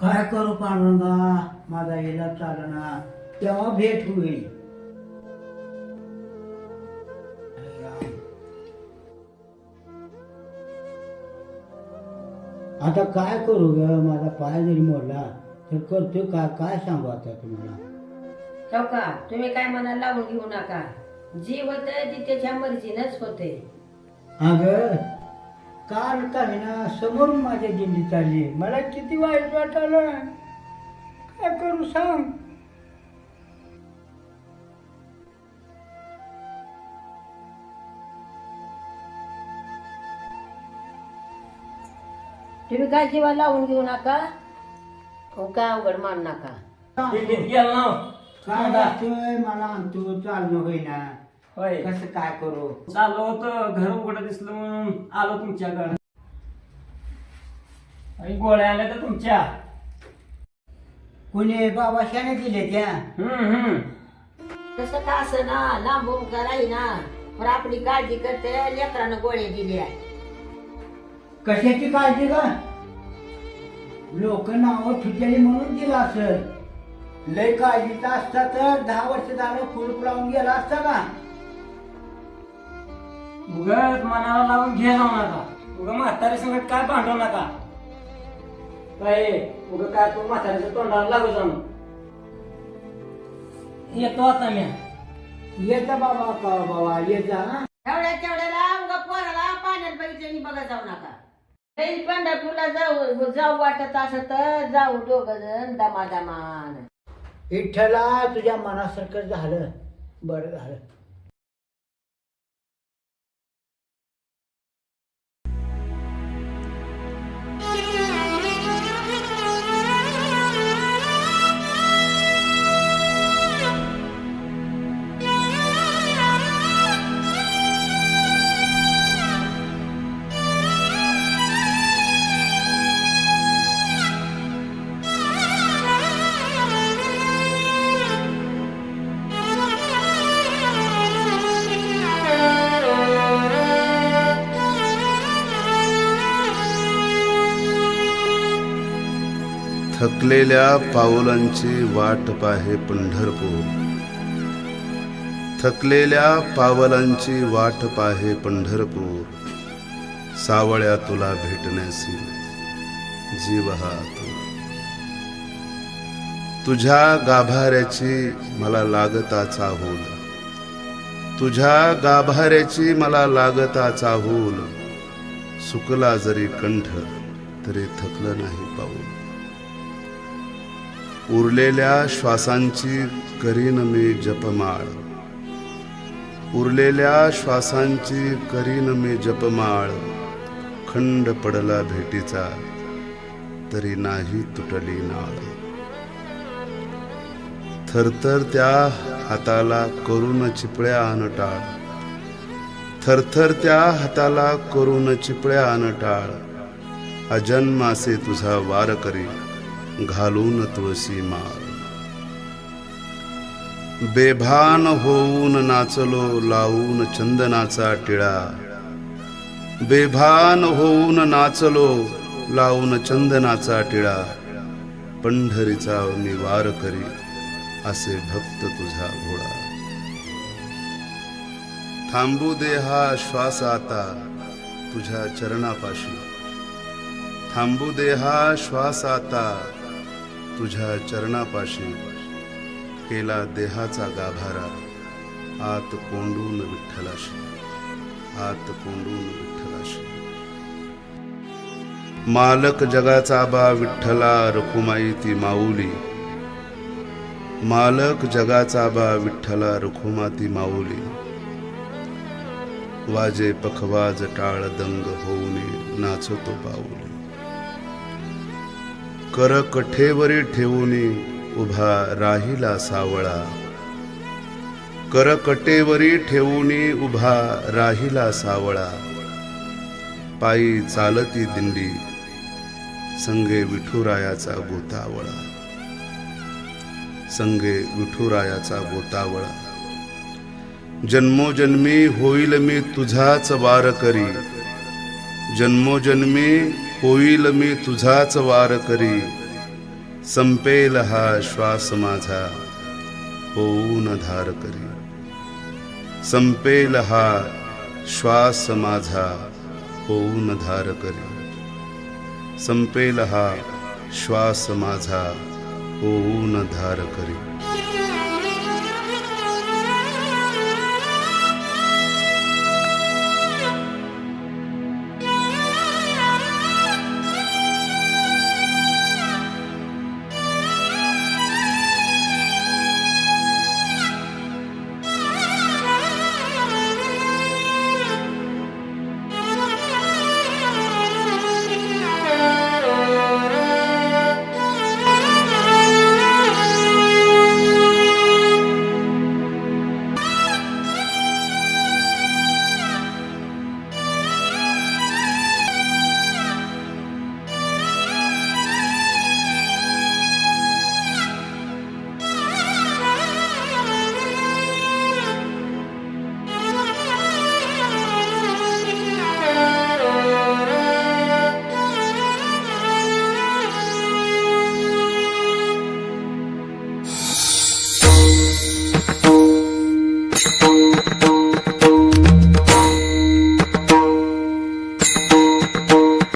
काय करू पांडुरंगा? माझा इलाज चालना तेव्हा भेट होईल. आता काय करू ग? माझा पाय जरी मोडला तर करतोय काय? काय सांगू आता तुम्हाला? हो का? तुम्ही काय मनाला लावून घेऊ नका. जी होत ती त्याच्या मर्जीनच होते. अग काल काही ना समोर माझ्या दिंडी चालली मला किती वाईट वाटलं काय करू सांग? तुम्ही काय जीवा लावून घेऊ नका? हो का अवघड मान नका. दिल्लीत गेलो ना. काय मला आणतो चालणं होईना. होय. कसं काय करू? चाललो होतं घर उघडं दिसलं म्हणून आलो तुमच्याकडे. आणि गोळ्या आल्या तर तुमच्या? कोणी बाबाशाने दिले त्या? हम्म हम्म. तसं का असं ना लांबून कराई ना पण आपली काळजी करते लेकरानं गोळे दिले कशाची काळजी का लोक नाव ठुकेली म्हणून दिलं असेल लय काळजीचा असता तर दहा वर्ष झालं कुलूप लावून गेला असता का? उगाच मनाला लावून घे जाऊ नका उगा म्हातारी संगत काय भांडू नका. काय उगा काय तू म्हातारीच्या तोंडाला लागू जाणं येतो आता मी. येता बाबा का बाबा ये जा. हं. एवढ्या तेवढ्याला उगा पोराला पाण्यात बघितलं बघत जाऊ नका. लई पंढरपूरला जाऊ जाऊ वाटत असं तर जाऊ दोघ जण दमादमान. विठ्ठला तुझ्या मनासारखं झालं बरं झालं. थकलेल्या पावलांची वाट पाहे पंढरपूर. थकलेल्या पावलांची वाट पाहे पंढरपूर. सावळ्या तुला भेटण्यासी जीव हा तू तुझ्या गाभाऱ्याची मला लागता चाहूल तुझ्या गाभाऱ्याची मला लागता चाहूल सुकला जरी कंठ तरी थकलं नाही पाऊल. उरलेल्या श्वासांची करीन मी जपमाळ. उरलेल्या श्वासांची करीन मी जपमाळ. खंड पडला भेटीचा तरी नाही तुटली नाळ. थरथर त्या हाताला करून चिपळ्या अनटाळ थरथर त्या हाताला करून चिपळ्या अनटाळ अजन्मासे तुझा वार करी. घालून तुळशी माळ. बेभान होऊन नाचलो लावून चंदनाचा टिळा. बेभान होऊन नाचलो लावून चंदनाचा टिळा. पंढरीचा निवार करी असे भक्त तुझा घोडा. थांबू दे हा श्वास आता तुझ्या चरणापाशी. थांबू दे हा श्वास आता तुझ्या चरणापाशी केला देहाचा गाभारा. आत कोंडून विठ्ठलाशी. आत कोंडून विठ्ठलाशी. मालक जगाचा बा विठ्ठला रखुमाई ती माऊली. मालक जगाचा बा विठ्ठला रखुमाती माऊली. वाजे पखवाज टाळ दंग होऊने नाचतो पाऊली कर कठेवरी ठेवूनी उभा राहिला सावळा. कर कटेवरी ठेवूनी उभा राहिला सावळा. पायी चालती दिंडी संगे विठुरायाचा गोतावळा संगे विठुरायाचा गोतावळा जन्मोजन्मी होईल मी तुझाच वार करी जन्मोजन्मी होईल मी तुझाच वार करी. संपेल हा श्वास माझा होऊन धार करी. संपेल हा श्वास माझा होऊन धार करी. संपेल हा श्वास माझा होऊन धार करी.